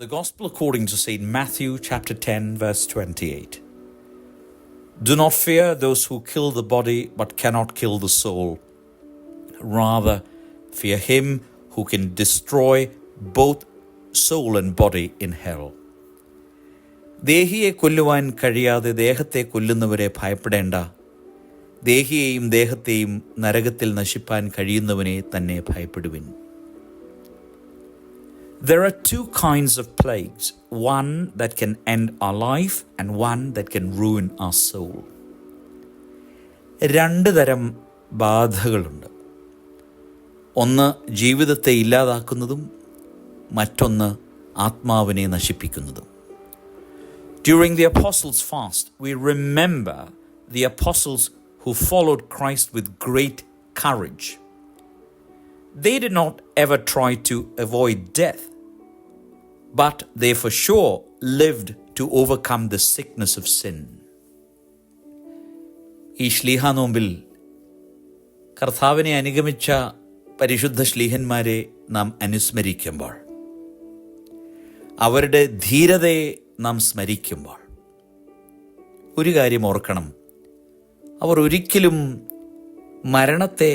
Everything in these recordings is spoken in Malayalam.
The Gospel according to St. Matthew, chapter 10, verse 28. Do not fear those who kill the body but cannot kill the soul. Rather, fear him who can destroy both soul and body in hell. ദേഹിയെ കൊല്ലുവാൻ കഴിയാതെ ദേഹത്തെ കൊല്ലുന്നവരെ ഭയപ്പെടേണ്ട ദേഹിയെയും ദേഹത്തെയും നരകത്തിൽ നശിപ്പാൻ കഴിയുന്നവനെ തന്നെ ഭയപ്പെടുവിൻ There are two kinds of plagues one that can end our life, and one that can ruin our soul. രണ്ട് തരം ബാധകളുണ്ട് ഒന്ന് ജീവിതത്തെ ഇല്ലാതാക്കുന്നതും മറ്റൊന്ന് ആത്മാവിനെ നശിപ്പിക്കുന്നതും During the Apostles' fast, we remember the apostles who followed Christ with great courage. They did not ever try to avoid death, But they for sure lived to overcome the sickness of sin. ഈ ശ്ലീഹ നോമ്പിൽ കർത്താവിനെ അനുഗമിച്ച പരിശുദ്ധ ശ്ലീഹന്മാരെ നാം അനുസ്മരിക്കുമ്പോൾ അവരുടെ ധീരതയെ നാം സ്മരിക്കുമ്പോൾ ഒരു കാര്യം ഓർക്കണം അവർ ഒരിക്കലും മരണത്തെ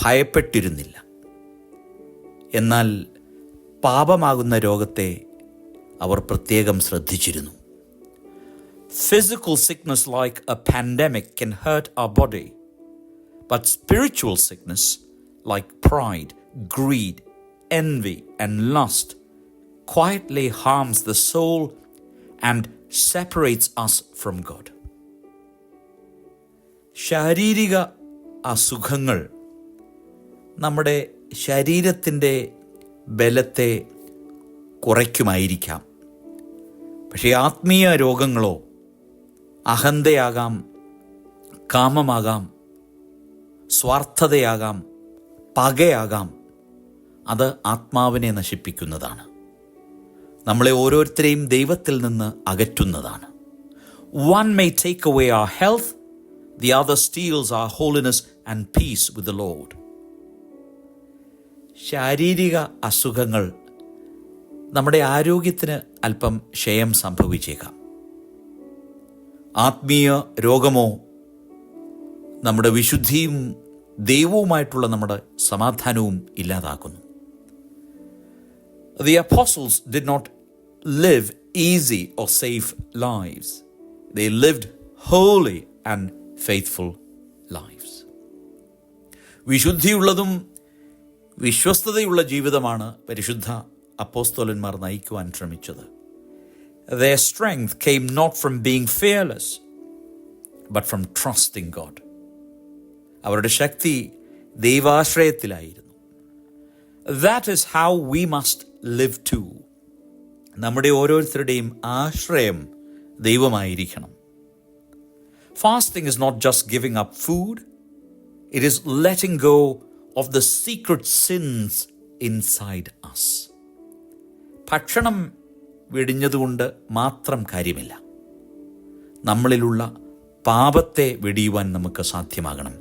ഭയപ്പെട്ടിരുന്നില്ല എന്നാൽ പാപമാകുന്ന രോഗത്തെ അവർ പ്രത്യേകം ശ്രദ്ധിച്ചിരുന്നു. Physical sickness like a pandemic can hurt our body but spiritual sickness like pride greed envy and lust quietly harms the soul and separates us from God ശാരീരിക അസുഖങ്ങൾ നമ്മുടെ ശരീരത്തിന്റെ ബലത്തെ കുറയ്ക്കുമായിരിക്കാം. പക്ഷേ ആത്മീയ രോഗങ്ങളോ അഹന്തയാകാം കാമമാകാം സ്വാർത്ഥതയാകാം പകയാകാം അത് ആത്മാവിനെ നശിപ്പിക്കുന്നതാണ്. നമ്മളെ ഓരോരുത്തരെയും ദൈവത്തിൽ നിന്ന് അകറ്റുന്നതാണ്. One may take away our health the other steals our holiness and peace with the Lord ശാരീരിക അസുഖങ്ങൾ നമ്മുടെ ആരോഗ്യത്തിന് അല്പം ക്ഷയം സംഭവിച്ചേക്കാം ആത്മീയ രോഗമോ നമ്മുടെ വിശുദ്ധിയും ദൈവവുമായിട്ടുള്ള നമ്മുടെ സമാധാനവും ഇല്ലാതാക്കുന്നു the apostles did not live easy or safe lives. They lived holy and faithful lives. വിശുദ്ധിയുള്ളതും വിശ്വസ്തതയുള്ള ജീവിതമാണ് പരിശുദ്ധ അപ്പോസ്തോലന്മാർ നയിക്കുവാൻ ശ്രമിച്ചത് Their strength came not from being fearless, but from trusting God. അവരുടെ ശക്തി ദൈവാശ്രയത്തിലായിരുന്നു that is how we must live to നമ്മുടെ ഓരോരുത്തരുടെയും ആശ്രയം ദൈവമായിരിക്കണം fasting is not just giving up food it is letting go of the secret sins inside us ഭക്ഷണം വെടിഞ്ഞതുകൊണ്ട് മാത്രം കാര്യമില്ല. നമ്മളിലുള്ള പാപത്തെ വെടിയുവാൻ നമുക്ക് സാധ്യമാകണം.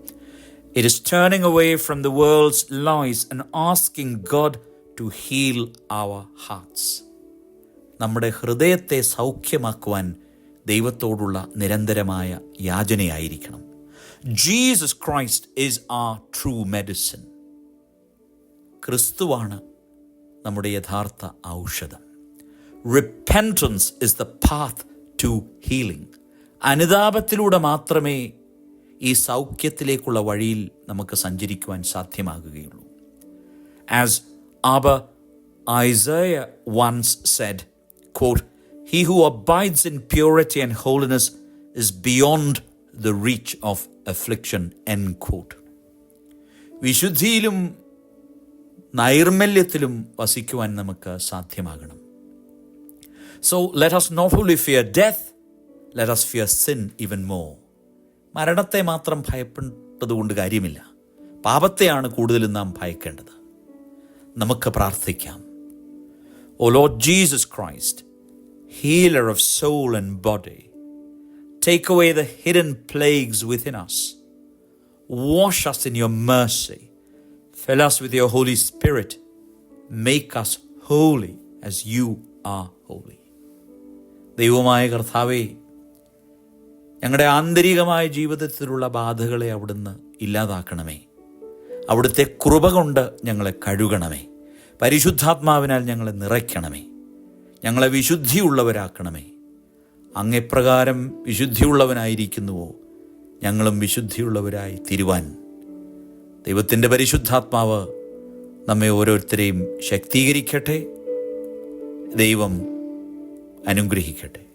It is turning away from the world's lures and asking God to heal our hearts നമ്മുടെ ഹൃദയത്തെ സൗഖ്യമാക്കുവാൻ ദൈവത്തോടുള്ള നിരന്തരമായ യാചനയായിരിക്കണം. Jesus Christ is our true medicine ക്രിസ്തുവാണ് നമ്മുടെ യഥാർത്ഥ ഔഷധം repentance is the path to healing അനുതാപത്തിലൂടെ മാത്രമേ ഈ സൗഖ്യത്തിലേക്കുള്ള വഴിയിൽ നമുക്ക് സഞ്ചരിക്കുവാൻ സാധ്യമാകുകയുള്ളൂ as Aba Isaiah once said, quote, He who abides in purity and holiness is beyond the reach of affliction, end quote. വിശുദ്ധിയിലും നൈർമല്യത്തിലും വസിക്കുവാൻ നമുക്ക് സാധ്യമാകണം so let us not only fear death, let us fear sin even more. മരണത്തെ മാത്രം ഭയപ്പെട്ടതുകൊണ്ട് കാര്യമില്ല പാപത്തെയാണ് കൂടുതലും നാം ഭയക്കേണ്ടത് നമുക്ക് പ്രാർത്ഥിക്കാം O Lord Jesus Christ, healer of soul and body, take away the hidden plagues within us. Wash us in your mercy. Fill us with your Holy Spirit. Make us holy as you are holy. ദൈവമായ കർത്താവേ ഞങ്ങളുടെ ആന്തരികമായ ജീവിതത്തിലുള്ള ബാധകളെ അവിടുന്ന് ഇല്ലാതാക്കണമേ അവിടുത്തെ കൃപ കൊണ്ട് ഞങ്ങളെ കഴുകണമേ പരിശുദ്ധാത്മാവിനാൽ ഞങ്ങളെ നിറയ്ക്കണമേ ഞങ്ങളെ വിശുദ്ധിയുള്ളവരാക്കണമേ അങ്ങെപ്രകാരം വിശുദ്ധിയുള്ളവനായിരിക്കുന്നുവോ? ഞങ്ങളും വിശുദ്ധിയുള്ളവരായി തിരുവാൻ. ദൈവത്തിന്റെ പരിശുദ്ധാത്മാവ് നമ്മെ ഓരോരുത്തരെയും ശക്തീകരിക്കട്ടെ. ദൈവം അനുഗ്രഹിക്കട്ടെ.